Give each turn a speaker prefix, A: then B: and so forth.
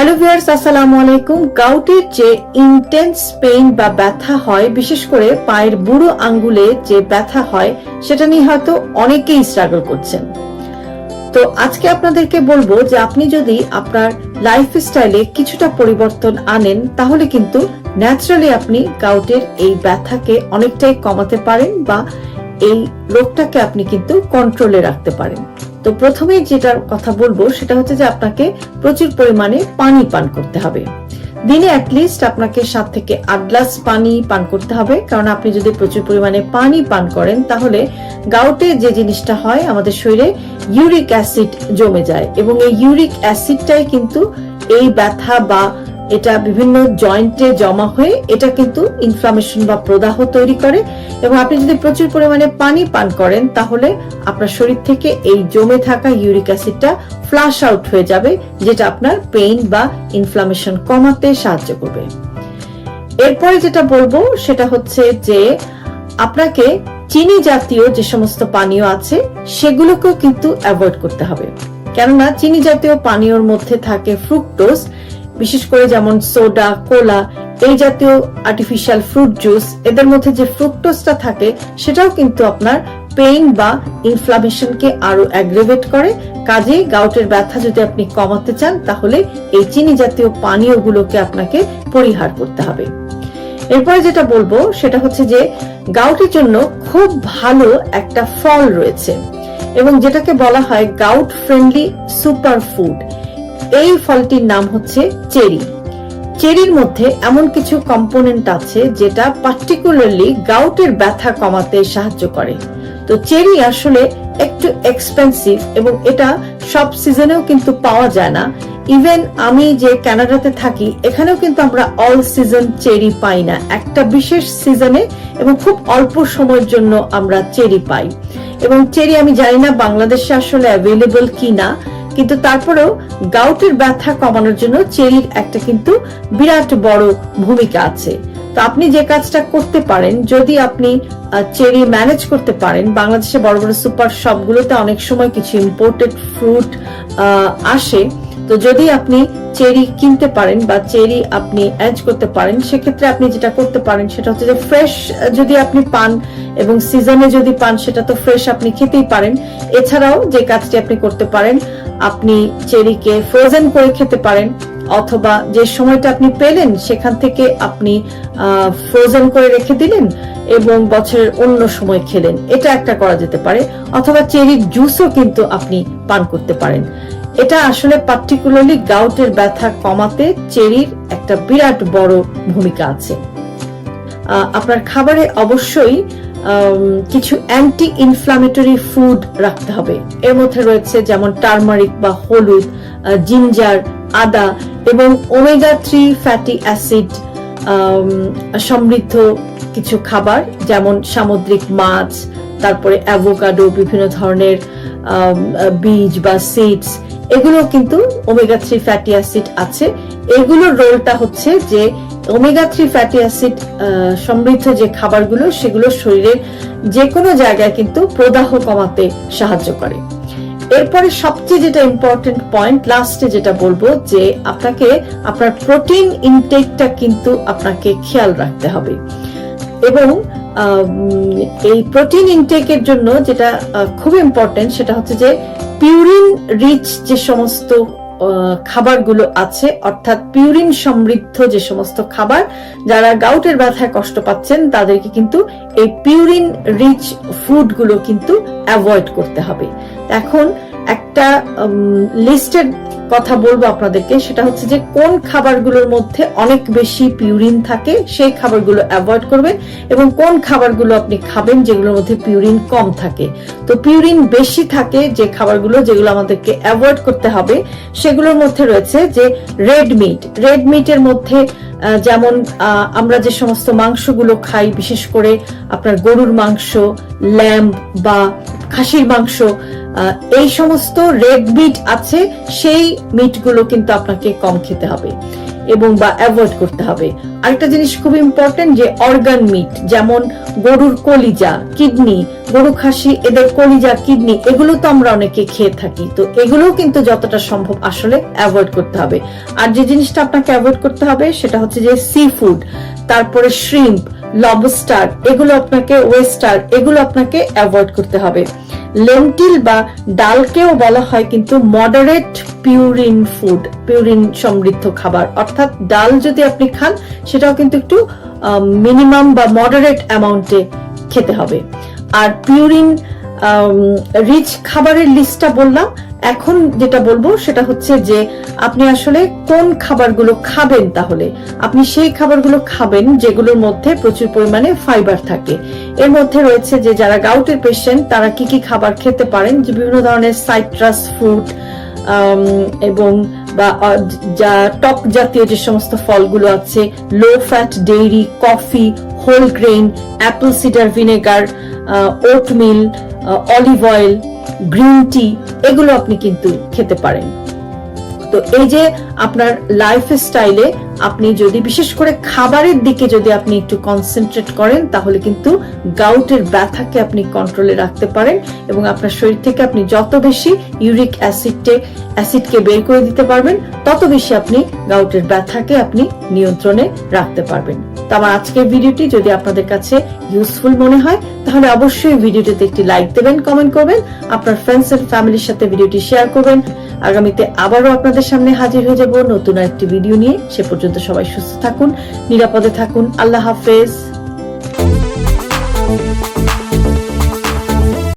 A: Hello viewers আসসালামু আলাইকুম। গাউটের যে ইন্টেন্স পেইন বা ব্যথা হয়, বিশেষ করে পায়ের বুড়ো আঙ্গুলে যে ব্যথা হয়, সেটা নিয়ে হয়তো অনেকেই স্ট্রাগল করছেন। তো আজকে আপনাদেরকে বলব যে আপনি যদি আপনার লাইফ স্টাইলে কিছুটা পরিবর্তন আনেন, তাহলে কিন্তু ন্যাচারালি আপনি গাউটের এই ব্যথাকে অনেকটাই কমাতে পারেন বা এই রোগটাকে আপনি কিন্তু কন্ট্রোলে রাখতে পারেন। তো প্রথমে যেটার কথা বলব, সেটা হচ্ছে যে আপনাকে প্রচুর পরিমাণে পানি পান করতে হবে। দিনে অ্যাটলিস্ট আপনাকে সাত থেকে আট গ্লাস পানি পান করতে হবে, কারণ আপনি যদি প্রচুর পরিমাণে পানি পান করেন, তাহলে গাউটে যে জিনিসটা হয়, আমাদের শরীরে ইউরিক অ্যাসিড জমে যায়। এবং এই ইউরিক অ্যাসিডটাই কিন্তু এই ব্যথা বা এটা বিভিন্ন জয়েন্টে জমা হয়ে এটা কিন্তু ইনফ্লামেশন বা প্রদাহ তৈরি করে এবং আপনি যদি প্রচুর পরিমাণে পানি পান করেন, তাহলে আপনার শরীর থেকে এই জমে থাকা ইউরিক অ্যাসিডটা ফ্লাশ আউট হয়ে যাবে, যেটা আপনার পেইন বা ইনফ্লামেশন কমাতে সাহায্য করবে। এরপরে যেটা বলব, সেটা হচ্ছে যে আপনাকে চিনি জাতীয় যে সমস্ত পানীয় আছে, সেগুলোকেও কিন্তু অ্যাভয়েড করতে হবে। কেননা, চিনি জাতীয় পানীয়র মধ্যে থাকে ফ্রুক্টোজ বিশেষ করে যেমন সোডা, কোলা, এই জাতীয় আর্টিফিশিয়াল ফ্রুট জুস এদের মধ্যে যে ফ্রুক্টোজটা থাকে, সেটাও কিন্তু আপনার পেইন বা ইনফ্লামেশনকে আরও অ্যাগ্রেভেট করে। কাজে গাউটের ব্যথা যদি আপনি কমাতে চান, তাহলে এই চিনি জাতীয় পানীয়গুলোকে আপনাকে পরিহার করতে হবে। এরপরে যেটা বলব, সেটা হচ্ছে যে গাউটের জন্য খুব ভালো একটা ফল রয়েছে। এবং যেটাকে বলা হয় গাউট ফ্রেন্ডলি সুপার ফুড এই ফলটির নাম হচ্ছে চেরি। চেরির মধ্যে এমন কিছু কম্পোনেন্ট আছে যেটা পার্টিকুলারলি গাউটের ব্যথা কমাতে সাহায্য করে। তো চেরি আসলে একটু এক্সপেন্সিভ এবং এটা সব সিজনেও কিন্তু পাওয়া যায় না। ইভেন আমি যে কানাডাতে থাকি, এখানেও কিন্তু আমরা অল সিজন চেরি পাই না। একটা বিশেষ সিজনে এবং খুব অল্প সময়ের জন্য আমরা চেরি পাই। এবং চেরি আমি জানি না বাংলাদেশে আসলে অ্যাভেলেবল কি না কিন্তু তারপরেও গাউটের ব্যথা কমানোর জন্য চেরির একটা কিন্তু বিরাট বড় ভূমিকা আছে। তো আপনি যে কাজটা করতে পারেন, যদি আপনি চেরি ম্যানেজ করতে পারেন বাংলাদেশে বড় বড় সুপার শপগুলোতে অনেক সময় কিছু ইম্পোর্টেড ফ্রুট আসে। তো যদি আপনি চেরি কিনতে পারেন বা চেরি আপনি অ্যাড করতে পারেন, সেক্ষেত্রে আপনি যেটা করতে পারেন সেটা হচ্ছে যে ফ্রেশ যদি আপনি পান এবং সিজনে যদি পান সেটা তো ফ্রেশ আপনি খেতেই পারেন। এছাড়াও যে কাজটি আপনি করতে পারেন, আপনি চেরিকে ফ্রোজেন করে খেতে পারেন অথবা যে সময়টা আপনি পেলেন সেখান থেকে আপনি ফ্রোজেন করে রেখে দিলেন এবং বছরের অন্য সময় খেলেন। এটা একটা করা যেতে পারে। অথবা চেরির জুসও কিন্তু আপনি পান করতে পারেন। এটা আসলে পার্টিকুলারলি গাউটের ব্যথা কমাতে চেরির একটা বিরাট বড় ভূমিকা আছে। আপনার খাবারে অবশ্যই কিছু অ্যান্টি ইনফ্লামেটরি ফুড রাখতে হবে। এর মধ্যে রয়েছে যেমন টার্মারিক বা হলুদ জিঞ্জার আদা এবং ওমেগা থ্রি ফ্যাটি অ্যাসিড সমৃদ্ধ কিছু খাবার যেমন সামুদ্রিক মাছ, তারপরে অ্যাভোকাডো বিভিন্ন ধরনের বীজ বা সিডস এগুলো কিন্তু ওমেগা থ্রি ফ্যাটি অ্যাসিড আছে। এগুলোর রোলটা হচ্ছে যে ওমেগা থ্রি ফ্যাটি অ্যাসিড সমৃদ্ধ যে খাবারগুলো, সেগুলো শরীরের যে কোনো জায়গায় কিন্তু প্রদাহ কমাতে সাহায্য করে। এরপরে সবচেয়ে যেটা ইম্পর্টেন্ট পয়েন্ট লাস্টে যেটা বলব যে আপনাকে, আপনার প্রোটিন ইনটেকটা কিন্তু আপনাকে খেয়াল রাখতে হবে। এবং এই প্রোটিন ইনটেকের জন্য যেটা খুব ইম্পর্টেন্ট সেটা হচ্ছে যে পিউরিন রিচ যে সমস্ত খাবারগুলো আছে, অর্থাৎ পিউরিন সমৃদ্ধ যে সমস্ত খাবার, যারা গাউটের ব্যথায় কষ্ট পাচ্ছেন, তাদেরকে কিন্তু এই পিউরিন রিচ ফুডগুলো কিন্তু অ্যাভয়েড করতে হবে। এখন একটা লিস্টেড কথা বলব আপনাদেরকে, সেটা হচ্ছে যে কোন খাবারগুলোর মধ্যে অনেক বেশি পিউরিন থাকে, সেই খাবারগুলো অ্যাভয়েড করবেন এবং কোন খাবারগুলো আপনি খাবেন যেগুলোর মধ্যে পিউরিন কম থাকে। তো পিউরিন বেশি থাকে যে খাবারগুলো যেগুলো আমাদেরকে অ্যাভয়েড করতে হবে, সেগুলোর মধ্যে রয়েছে যে রেড মিট। রেড মিটের মধ্যে যেমন আমরা যে সমস্ত মাংসগুলো খাই, বিশেষ করে আপনার গরুর মাংস, ল্যাম্ব বা খাসির মাংস এই সমস্ত রেড মিট আছে, সেই মিটগুলো কিন্তু আপনাকে কম খেতে হবে এবং বা অ্যাভয়েড করতে হবে। আরেকটা জিনিস খুব ইম্পর্টেন্ট যে অর্গান মিট যেমন গরুর কলিজা কিডনি গরু, খাসি, এদের কলিজা কিডনি এগুলো তো আমরা অনেকে খেয়ে থাকি, তো এগুলোও কিন্তু যতটা সম্ভব আসলে অ্যাভয়েড করতে হবে। আর যে জিনিসটা আপনাকে অ্যাভয়েড করতে হবে সেটা হচ্ছে যে সি ফুড তারপরে শ্রিম্প লবস্টার, এগুলো আপনাকে ওয়েস্টার, এগুলো আপনাকে অ্যাভয়েড করতে হবে। লেন্টিল বা ডালকেও বলা হয় কিন্তু মডারেট পিউরিন ফুড, পিউরিন সমৃদ্ধ খাবার। অর্থাৎ ডাল যদি আপনি খান, সেটাও কিন্তু একটু মিনিমাম বা মডারেট অ্যামাউন্টে খেতে হবে। আর পিউরিন রিচ খাবারের লিস্টটা বললাম। এখন যেটা বলব সেটা হচ্ছে যে, আপনি আসলে কোন খাবারগুলো খাবেন তাহলে? আপনি সেই খাবারগুলো খাবেন যেগুলোর মধ্যে প্রচুর পরিমাণে ফাইবার থাকে। এর মধ্যে রয়েছে যে, যারা গাউটের পেশেন্ট তারা কি কি খাবার খেতে পারেন? যে, বিভিন্ন ধরনের সাইট্রাস ফ্রুট এবং বা যা টক জাতীয় যে সমস্ত ফলগুলো আছে low fat dairy coffee whole grain apple cider vinegar oatmeal olive oil green tea এগুলো আপনি কিন্তু খেতে পারেন। তো এই যে আপনার লাইফ স্টাইলে আপনি যদি বিশেষ করে খাবারের দিকে যদি আপনি একটু কনসেন্ট্রেট করেন, তাহলে কিন্তু গাউটের ব্যথাকে আপনি কন্ট্রোলে রাখতে পারেন এবং আপনার শরীর থেকে আপনি যত বেশি ইউরিক অ্যাসিডকে অ্যাসিডকে বের করে দিতে পারবেন, তত বেশি আপনি গাউটের ব্যথাকে আপনি নিয়ন্ত্রণে রাখতে পারবেন। তো আমার আজকের ভিডিওটি যদি আপনাদের কাছে ইউজফুল মনে হয়, তাহলে অবশ্যই ভিডিওটিতে একটি লাইক দেবেন কমেন্ট করবেন, আপনার ফ্রেন্ডস এন্ড ফ্যামিলির সাথে ভিডিওটি শেয়ার করবেন। আগামীতে আবারও আপনাদের সামনে হাজির হয়ে যাব নতুন একটি ভিডিও নিয়ে। সে পর্যন্ত সবাই সুস্থ থাকুন, নিরাপদে থাকুন। আল্লাহ হাফেজ।